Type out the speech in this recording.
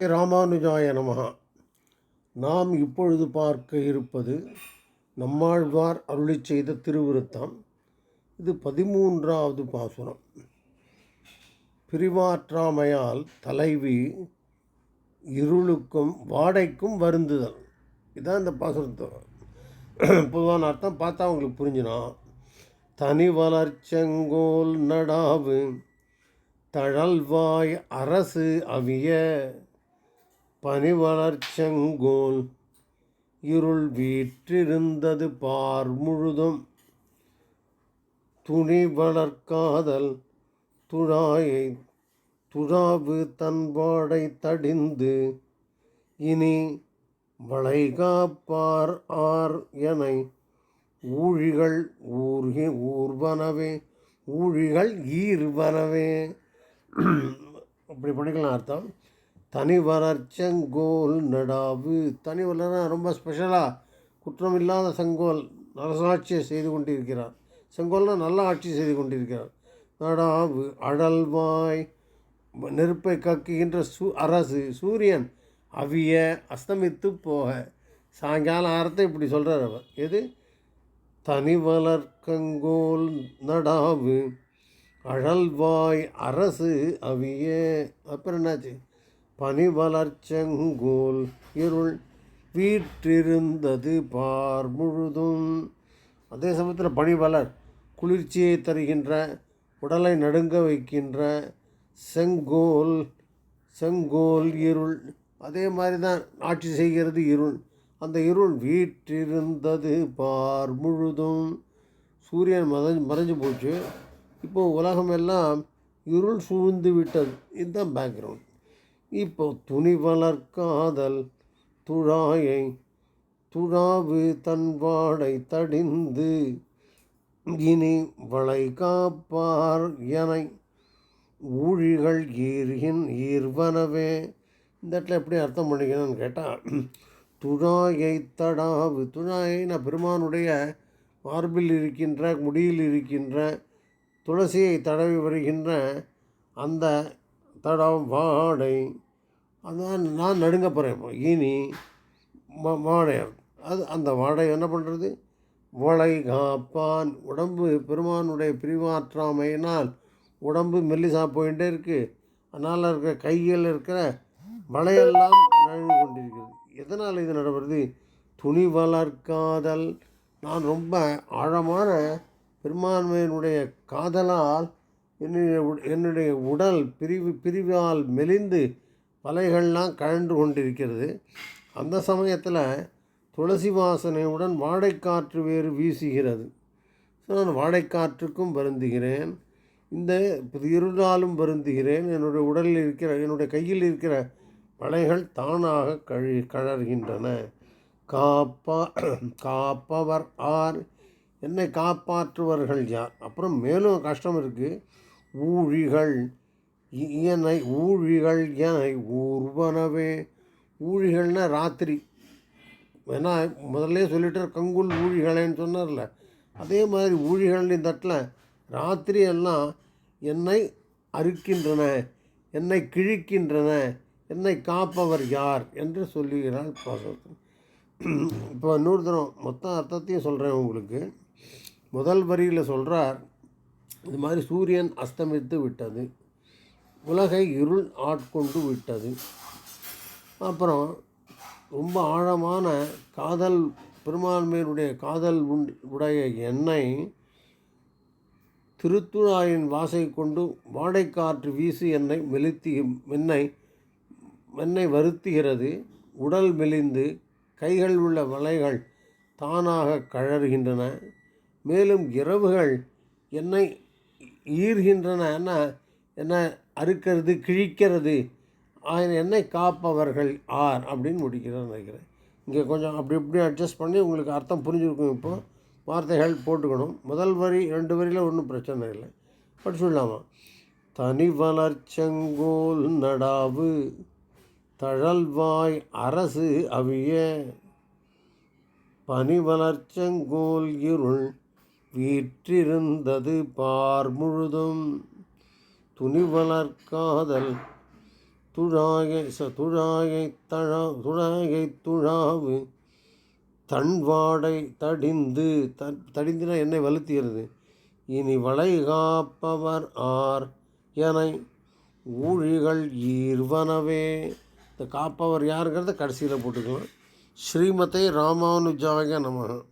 ராமானுஜாய நமகா நாம் இப்பொழுது பார்க்க இருப்பது நம்மாழ்வார் அருளி செய்த திருவிருத்தம். இது பதிமூன்றாவது பாசுரம். பிரிவாற்றாமையால் தலைவி இருளுக்கும் வாடைக்கும் வருந்துதல். இதுதான் இந்த பாசுரத்தோட. பொதுவான அர்த்தம் பார்த்தா அவங்களுக்கு புரிஞ்சிடும் தனி வளர்ச்செங்கோல் நடாவு தழல்வாய் அரசு அவிய பனிவளர்ச்செங்கோல் இருள் வீற்றிருந்தது பார் முழுதும். துணி வளர்க்காதல் துழாயை துழாவு தன்பாடை தடிந்து இனி வளைகாப்பார் ஆர் எனை ஊழிகள் ஊர்கி ஊர்வனவே ஊழிகள் ஈர்வனவே. அப்படி படிக்கலாம் அர்த்தம். தனி வளர்ச்சங்கோல் நடாவு. தனி வளர ரொம்ப ஸ்பெஷலாக குற்றம் இல்லாத செங்கோல் அரசாட்சியை செய்து கொண்டிருக்கிறார். செங்கோல்னால் நல்ல ஆட்சி செய்து கொண்டிருக்கிறார். நடாவு அடல்வாய் நெருப்பை கக்குகின்ற சு அரசு சூரியன் அவிய அஸ்தமித்து போக. சாயங்காலம் ஆரத்தை இப்படி சொல்கிறார் அவர். எது? தனி வளர்க்கங்கோல் நடாவு அழல்வாய் அரசு அவிய. அப்புறம் என்னாச்சு? பனிவளர்ச்செங்கோல் இருள் வீற்றிருந்தது பார் முழுதும். அதே சமயத்தில் பனி வளர் குளிர்ச்சியை தருகின்ற உடலை நடுங்க வைக்கின்ற செங்கோல் செங்கோல் இருள். அதே மாதிரி தான் ஆட்சி செய்கிறது இருள். அந்த இருள் வீற்றிருந்தது பார் முழுதும். சூரியன் மறைஞ்சு மறைஞ்சு போச்சு. இப்போது உலகமெல்லாம் இருள் சூழ்ந்து விட்டது. இதுதான் பேக்ரவுண்ட் இப்போ துணி வளர்க்காதல் துழாயை துழாவு தன் வாடை தடிந்து இனி வளை காப்பார் எனை ஊழிகள் ஈர்கின் ஈர்வனவே. இந்த இடத்துல எப்படி அர்த்தம் பண்ணிக்கணும்னு கேட்டால் துழாயை தடாவு துழாயின பெருமானுடைய மார்பில் இருக்கின்ற முடியில் இருக்கின்ற துளசியை தடவி வருகின்ற அந்த தடம் வாடை அதான் நான் நடுங்க போகிறேன் இப்போ இனி வா- அது அந்த வாடை என்ன பண்ணுறது வளை காப்பான். உடம்பு பெருமானுடைய பிரிவாற்றாமையினால் உடம்பு மெல்லிசா போயிட்டே இருக்குது அதனால் இருக்கிற கையில் இருக்கிற வளையெல்லாம் நழுவி கொண்டிருக்கிறது. எதனால் இது நடக்கிறது துணி வளர்க்காதல். நான் ரொம்ப ஆழமான பெரும்பான்மையினுடைய காதலால் என்னுடைய என்னுடைய உடல் பிரிவு பிரிவால் மெலிந்து மலைகள்லாம் கழன்று கொண்டிருக்கிறது. அந்த சமயத்தில் துளசி வாசனையுடன் வாடைக்காற்று வேறு வீசுகிறது. ஸோ நான் வாடைக்காற்றுக்கும் வருந்துகிறேன். இந்த இருளாலும் வருந்துகிறேன். என்னுடைய உடலில் இருக்கிற என்னுடைய கையில் இருக்கிற வலைகள் தானாக கழி கழறுகின்றன. காப்பா காப்பவர் ஆர். என்னை காப்பாற்றுவர்கள் யார்? அப்புறம் மேலும் கஷ்டம் இருக்குது ஊழிகள் இயனை ஊழிகள் எனை ஊர்வனவே. ஊழிகள்னா ராத்திரி. ஏன்னா முதல்ல சொல்லிட்டு கங்குல் ஊழிகளேன்னு சொன்னார்ல. அதே மாதிரி ஊழிகள் இந்த இடத்துல ராத்திரி எல்லாம் என்னை அறுக்கின்றன என்னை கிழிக்கின்றன என்னை காப்பவர் யார் என்று சொல்லுகிறாள் பாசத்தில் இப்போ இன்னொரு தரம் மொத்த அர்த்தத்தையும் சொல்கிறேன் உங்களுக்கு. முதல் வரியில் சொல்கிறார் இது மாதிரி சூரியன் அஸ்தமித்து விட்டது. உலகை இருள் ஆட்கொண்டு விட்டது. அப்புறம் ரொம்ப ஆழமான காதல் பெருமான்மையினுடைய காதல் உண் உடைய எண்ணெய் திருத்துழாயின் வாசை கொண்டு வாடைக்காற்று வீசி என்னை மெலுத்தி மென்னை மென்னை வருத்துகிறது. உடல் மெலிந்து கைகள் உள்ள வலைகள் தானாக கழறுகின்றன. மேலும் இரவுகள் என்னை ஈர்கின்றன. என்ன என்ன அறுக்கிறது கிழிக்கிறது. ஆயின என்னை காப்பவர்கள் ஆர் அப்படின்னு முடிக்கிறேன் நினைக்கிறேன். இங்கே கொஞ்சம் அப்படி இப்படி அட்ஜஸ்ட் பண்ணி உங்களுக்கு அர்த்தம் புரிஞ்சுருக்கும் இப்போ. வார்த்தைகள் போட்டுக்கணும். முதல் வரி ரெண்டு வரியில் ஒன்றும் பிரச்சனை இல்லை. பட் சொல்லலாமா? தனி வளர்ச்செங்கோல் நடாவு தழல்வாய் அரசு அவிய பனி வளர்ச்செங்கோல் இருள் வீற்றிருந்தது பார் முழுதும். துணி வளர்க்காதல் துழாகை ச துழாகை தழா துழாகை துழாவு தன்வாடை தடிந்து த தடிந்துனா என்னை வலுத்துகிறது. இனி வளைகாப்பவர் ஆர் என ஊழிகள் ஈர்வனவே. இந்த காப்பவர் யாருங்கிறத கடைசியில் போட்டுக்கலாம். ஸ்ரீமதை ராமானுஜாய நமகம்